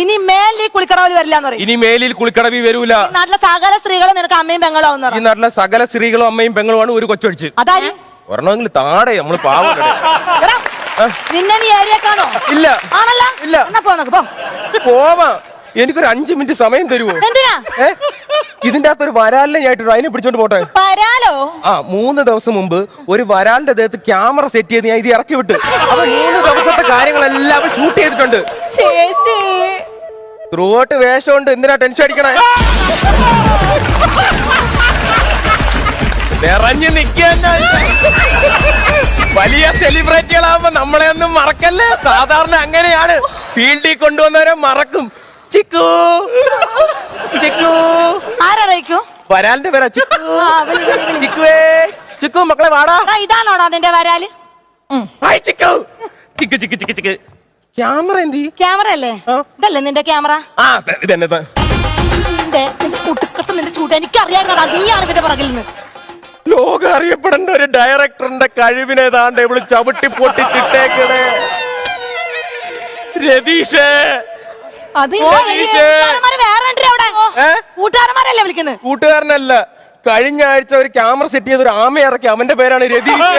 ഇനി മേലിൽ വരില്ല എന്ന് ഇനി മേലിൽ കുളിക്കടവി വരൂല. നാട്ടിലെ സകല സ്ത്രീകളും നിനക്ക് അമ്മയും പെങ്ങളും ആവുന്ന ഈ നാട്ടിലെ സകല സ്ത്രീകളും അമ്മയും പെങ്ങളുമാണ് ഒരു കൊച്ചടിച്ച്. അതായത് ഒരെണ്ണമെങ്കിൽ താടെ നമ്മൾ പാവം നിന്നെ നീ ഇല്ല. ആണല്ലോ? ഇല്ല. എന്നാ പോ നോക്ക് പോ. പോവാ. എനിക്കൊരു അഞ്ചു മിനിറ്റ് സമയം തരുമോ എന്തിനാ? ഏ? ഇതിന്റെ അകത്ത് ഒരു വരാലിനെ ഞായിട്ട് അതിനെ പിടിച്ചോണ്ട് പോട്ടെ. വരാലോ? ആ മൂന്ന് ദിവസം മുമ്പ് ഒരു വരാലിന്റെ ദേഹത്ത് ക്യാമറ സെറ്റ് ചെയ്ത് ഞാൻ ഇത് ഇറക്കി വിട്ടു. അപ്പൊ മൂന്ന് ദിവസത്തെ കാര്യങ്ങളെല്ലാം അവൻ ഷൂട്ട് ചെയ്തിട്ടുണ്ട്. ചേച്ചി. ത്രൂട്ട് വേഷമുണ്ട് എന്തിനാ ടെൻഷൻ അടിക്കണേ? നിറഞ്ഞു നിൽക്കാൻ വലിയ സെലിബ്രിറ്റികളാവുമ്പോ നമ്മളെ ഒന്നും മറക്കല്ലേ? സാധാരണ അങ്ങനെയാണ്. ഫീൽഡിൽ കൊണ്ടുവന്നവരെ മറക്കും. ചിക്കു. ചിക്കു. ആരറിയിക്കൂ വരാലിന്റെ പേരാ ചിക്കു. ചിക്കുവേ. ചിക്കു മക്കളെ വാടാ. ഇതാണോടാ നിന്റെ വരാൽ? ചിക്കു. ചിക്ക് ചിക്ക് ചിക്ക് ചിക്ക്. ക്യാമറ എന്തി ക്യാമറ അല്ലേ. ഇതല്ലേ നിന്റെ ക്യാമറ? ആ ഇതെന്നെ ഇത്. നിന്റെ കുട്ടിക്കത്ത് നിന്റെ ചൂട് എനിക്കറിയാം നീയാണ് ഇതിന്റെ പുറകിൽ നിന്ന്. ലോകം അറിയപ്പെടേണ്ട ഒരു ഡയറക്ടറിന്റെ കഴിവിനെ താണ്ട് ഇവൾ ചവിട്ടി പൊട്ടിച്ചിട്ടേക്കണേ രതീഷേ. അത്? കൂട്ടുകാരന്മാരല്ലേ വിളിക്കുന്നത്? കൂട്ടുകാരനല്ല. കഴിഞ്ഞ ആഴ്ച ഒരു ക്യാമറ സെറ്റ് ചെയ്ത ഒരു ആമ ഇറക്കി. അവന്റെ പേരാണ് രതീഷ്.